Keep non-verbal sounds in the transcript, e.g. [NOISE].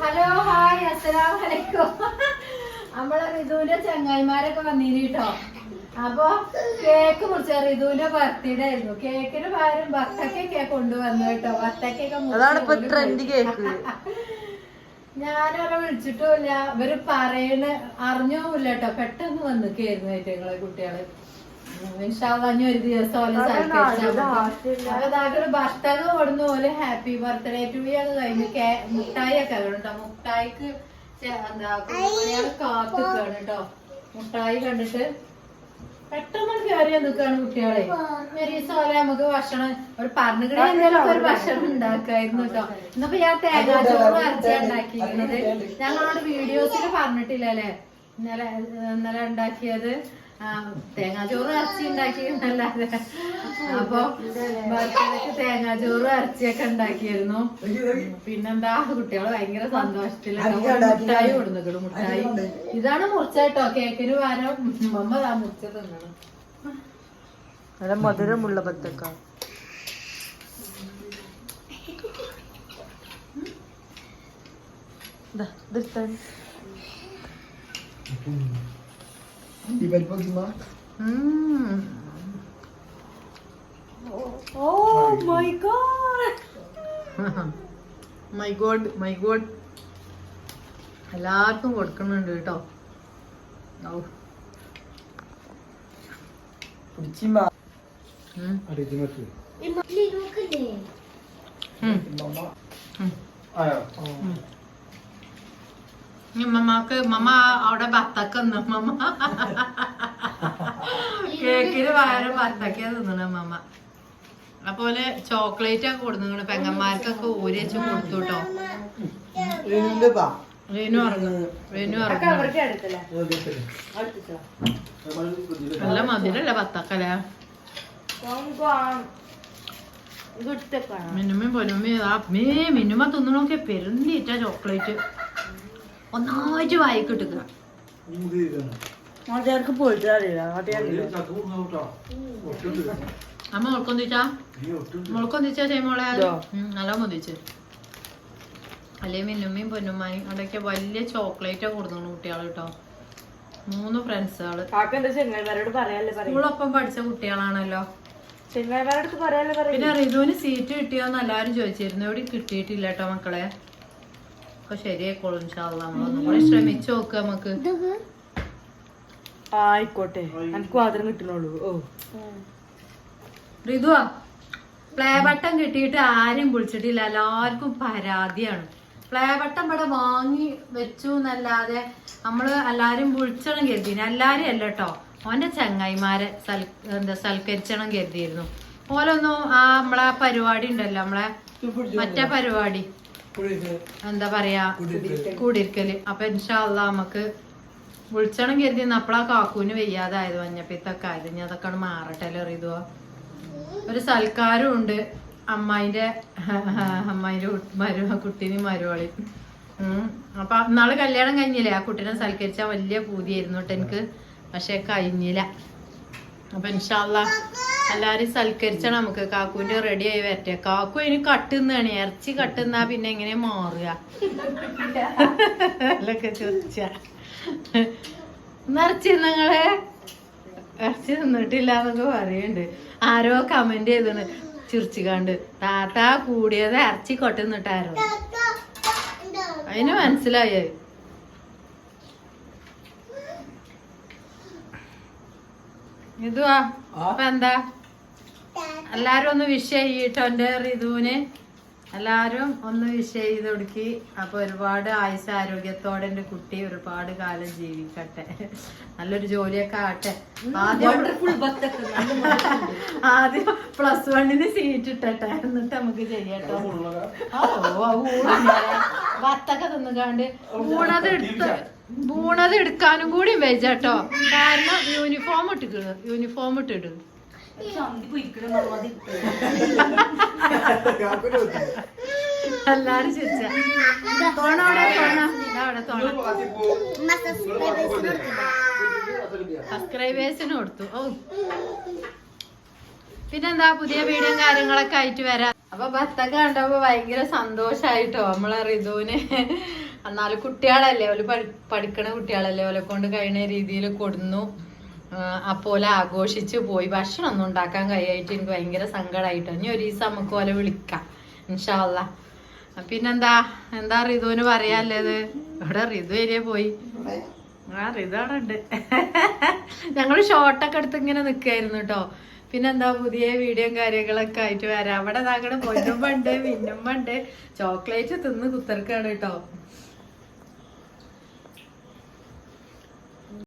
Hello hi അസ്സലാമു അലൈക്കും നമ്മളെ റിതുവിന്റെ ചങ്ങായിമാരൊക്കെ വന്നിന് കേട്ടോ. അപ്പൊ കേക്ക് മുറിച്ച റിതുവിന്റെ ബർത്ത്ഡേ ആയിരുന്നു. കേക്കിന് പകരം ബത്തക്കൊക്കെ കൊണ്ടുവന്നു കേട്ടോ. ബത്തക്കൊക്കെ ട്രെൻഡ് കേക്ക് ഞാനവരെ വിളിച്ചിട്ടുമില്ല. ഇവർ പറയണ അറിഞ്ഞോമില്ല കേട്ടോ. പെട്ടെന്ന് വന്നു ഏറ്റങ്ങളെ കുട്ടികൾ. ഒരു ദിവസം അതാകെ ഭർത്താവ് ഓടുന്ന പോലെ ഹാപ്പി ബർത്ത്ഡേ ടു ബി ഒക്കെ കഴിഞ്ഞു മുട്ടായി ഒക്കെ കേട്ടോ മുട്ടായിക്ക് എന്താ കാത്തുക്കാണ് കേട്ടോ മുട്ടായി കണ്ടിട്ട് പെട്ടെന്ന് കയറി നിൽക്കാണ് കുട്ടികളെ. ഒരു ദിവസം പോലെ നമുക്ക് ഭക്ഷണം ഒരു പറഞ്ഞിട്ട് എന്തെങ്കിലും ഒരു ഭക്ഷണം ഉണ്ടാക്കായിരുന്നു കേട്ടോ ഇന്നിപ്പോ ഞാൻ തേങ്ങാച്ചോറ് അരച്ച ഉണ്ടാക്കിയിരുന്നത് ഞങ്ങളോട് വീഡിയോസിൽ പറഞ്ഞിട്ടില്ല അല്ലേ ഇന്നലെ ഇന്നലെ ഉണ്ടാക്കിയത് തേങ്ങാച്ചോറ് ഇറച്ചി ഉണ്ടാക്കിയിരുന്നല്ലാതെ അപ്പൊ ബർത്ത്ഡേക്ക് തേങ്ങാച്ചോറ് ഇറച്ചിയൊക്കെ ഉണ്ടാക്കിയിരുന്നു. പിന്നെന്താ കുട്ടികൾ ഭയങ്കര സന്തോഷത്തിലാണ് മുട്ടായി കൊടുക്കുന്നു മുട്ടായി. ഇതാണ് മുറിച്ചേട്ടോ കേക്കിന് പകരം മമ്മ താ മുറിച്ച തിന്നണം. നല്ല മധുരമുള്ള ബത്തക്ക. ദാ, ഇതെടുത്താ. ഉം. ഓ my God my God my God എല്ലാവർക്കും കൊടുക്കുന്നുണ്ട് കേട്ടോ. ഔ. ഉം. ഉമ്മ അവിടെ ബത്തക്ക ഉമ്മ കേക്കിന് പകരം ബത്തക്ക തിന്നണ മമ്മ അതുപോലെ ചോക്ലേറ്റ് ഒക്കെ കൊടുത്തു പെങ്ങന്മാർക്കൊക്കെ ഊരി വെച്ച് കൊടുത്തു കേട്ടോ ഇറങ്ങുന്നു ഇറങ്ങുന്നു നല്ല മധുരല്ല ബത്തക്കല്ലേ മിനുമ്മയും പൊന്നുമ്മയും ആ മേ മിനുമ്മ തിന്നണോക്കെ പെരുന്നീറ്റ ചോക്ലേറ്റ്. ഒന്നായിട്ട് വായിക്കിട്ടുക നാട്ടുകാർക്ക് പോയിട്ട് അറിയില്ല അമ്മ മുളക്കൊന്നിച്ചാ മുളക്കൊന്നിച്ചാ ചെയ്യുമ്പോളെ? നല്ല മുതിച്ച് അല്ലേ മിന്നുമ്മയും പൊന്നുമ്മായും അവിടെയൊക്കെ വലിയ ചോക്ലേറ്റ് കൊടുത്തു കുട്ടികൾ കേട്ടോ മൂന്ന് ഫ്രണ്ട്സുകൾ. സ്കൂളൊപ്പം പഠിച്ച കുട്ടികളാണല്ലോ. പിന്നെ റിതുവിന് സീറ്റ് കിട്ടിയോന്ന് എല്ലാരും ചോദിച്ചിരുന്നു. എവിടെ കിട്ടിയിട്ടില്ല കേട്ടോ മക്കളെ. ഒക്കെ ശരിയായിക്കോളും ഇൻഷാല്ല നമ്മളൊന്നും കൂടി ശ്രമിച്ചു നോക്കുക നമുക്ക്. ആയിക്കോട്ടെ. എനിക്ക് മാത്രം കിട്ടണുള്ളൂ. ഓ. റിതുവാ പ്ലേ ബട്ടൺ കിട്ടിയിട്ട് ആരും വിളിച്ചിട്ടില്ല. എല്ലാവർക്കും പരാതിയാണ്. പ്ലേ ബട്ടൺ ഇവിടെ വാങ്ങി വെച്ചു എന്നല്ലാതെ നമ്മൾ എല്ലാരും വിളിച്ചണം കരുതി എല്ലാരും അല്ല കേട്ടോ ഓന്റെ ചങ്ങായിമാരെ സൽ എന്താ സൽക്കരിച്ചണം കരുതിയിരുന്നു. ഓലൊന്നും ആ നമ്മളെ പരിപാടി ഉണ്ടല്ലോ നമ്മളെ മറ്റേ പരിപാടി. എന്താ പറയാ കൂടിയിരിക്കൽ. അപ്പൊ ഇൻഷാല്ല നമുക്ക് വിളിച്ചണം കരുതി അപ്പളാ കാക്കൂന് വയ്യാതായത് മഞ്ഞപ്പിത്തൊക്കെ ആയത്. ഇനി അതൊക്കെ മാറട്ടെ അല്ലേ ഒരു സൽക്കാരം ഉണ്ട്. അമ്മായിന്റെ അമ്മായിന്റെ മരു കുട്ടീനും മരുവളി ഉം. അപ്പൊ നാളെ കല്യാണം കഴിഞ്ഞില്ലേ? ആ കുട്ടീനെ സൽക്കരിച്ചാൽ വലിയ പൂതിയായിരുന്നു കേട്ടോ എനിക്ക്. പക്ഷെ കഴിഞ്ഞില്ല. അപ്പൊ ഇൻഷാല്ല എല്ലാരും സൽക്കരിച്ചാണ് നമുക്ക്. കാക്കുവിന്റെ റെഡി ആയി വരട്ടെ. കാക്കു അതിന് കട്ടുന്നാണ് ഇറച്ചി കട്ടുന്നാ പിന്നെ എങ്ങനെ മാറുക? അല്ലൊക്കെ ചോദിച്ച. ഇറച്ചി നിങ്ങൾ? ഇറച്ചി തിന്നിട്ടില്ല എന്നൊക്കെ പറയുന്നുണ്ട് ആരോ കമന്റ് ചെയ്തണ്. ചിരിച്ചുകാണ്ട് താത്ത കൂടിയത് ഇറച്ചി കൊട്ടുന്നിട്ടാരോ അതിന് മനസ്സിലായി? ഇതുവാ. അപ്പൊ എന്താ? എല്ലാരും ഒന്ന് വിഷ് ചെയ്യിട്ടോ എന്റെ ഋതുവിന് എല്ലാരും ഒന്ന് വിഷ് ചെയ്ത് കൊടുക്കി. അപ്പൊ ഒരുപാട് ആയുസ് ആരോഗ്യത്തോടെ എന്റെ കുട്ടി ഒരുപാട് കാലം ജീവിക്കട്ടെ. നല്ലൊരു ജോലിയൊക്കെ ആട്ടെ ആദ്യം ആദ്യം പ്ലസ് വണ്ണിന് സീറ്റ് ഇട്ടട്ടെ. എന്നിട്ട് നമുക്ക് ചെയ്യട്ടോ. വത്തൊക്കെ തിന്നുകാണ്ട് ഊണത് എടുത്ത് ഊണത് എടുക്കാനും കൂടി വെച്ചോ കാരണം യൂണിഫോം ഇട്ടിട്ട് യൂണിഫോം ഇട്ടിട്ട് പിന്നെന്താ? പുതിയ വീഡിയോ കാര്യങ്ങളൊക്കെ ആയിട്ട് വരാം. അപ്പൊ ബത്തക്ക കണ്ടപ്പോ ഭയങ്കര സന്തോഷായിട്ടോ നമ്മളെ റിതുവിന്. എന്നാലും കുട്ടികളല്ലേ ഓൽ പഠി പഠിക്കണ കുട്ടികളല്ലേ ഓലെ കൊണ്ട് കഴിയുന്ന രീതിയിൽ കൊടുന്നു. അപ്പോലെ ആഘോഷിച്ച് പോയി. ഭക്ഷണം ഒന്നും ഉണ്ടാക്കാൻ കഴിയായിട്ട് എനിക്ക് ഭയങ്കര സങ്കടമായിട്ടോ ഇനി ഒരു ദിവസം നമുക്ക് ഓലെ വിളിക്കാം ഇൻഷാല്ല പിന്നെന്താ? എന്താ റിതുവിന് പറയാല്ലേത് ഇവിടെ റിതു ഏരിയ പോയി. ആ റിതു അവിടെ ഉണ്ട്. [LAUGHS] ഞങ്ങൾ ഷോർട്ടൊക്കെ എടുത്ത് ഇങ്ങനെ നിൽക്കായിരുന്നു കേട്ടോ പിന്നെന്താ? പുതിയ വീഡിയോയും കാര്യങ്ങളൊക്കെ ആയിട്ട് വരാം. അവിടെ ഞങ്ങളുടെ പൊന്നുമ്പുണ്ട് മിന്നുമ്പുണ്ട് ചോക്ലേറ്റ് തിന്ന് കുത്തർക്കാണ് കേട്ടോ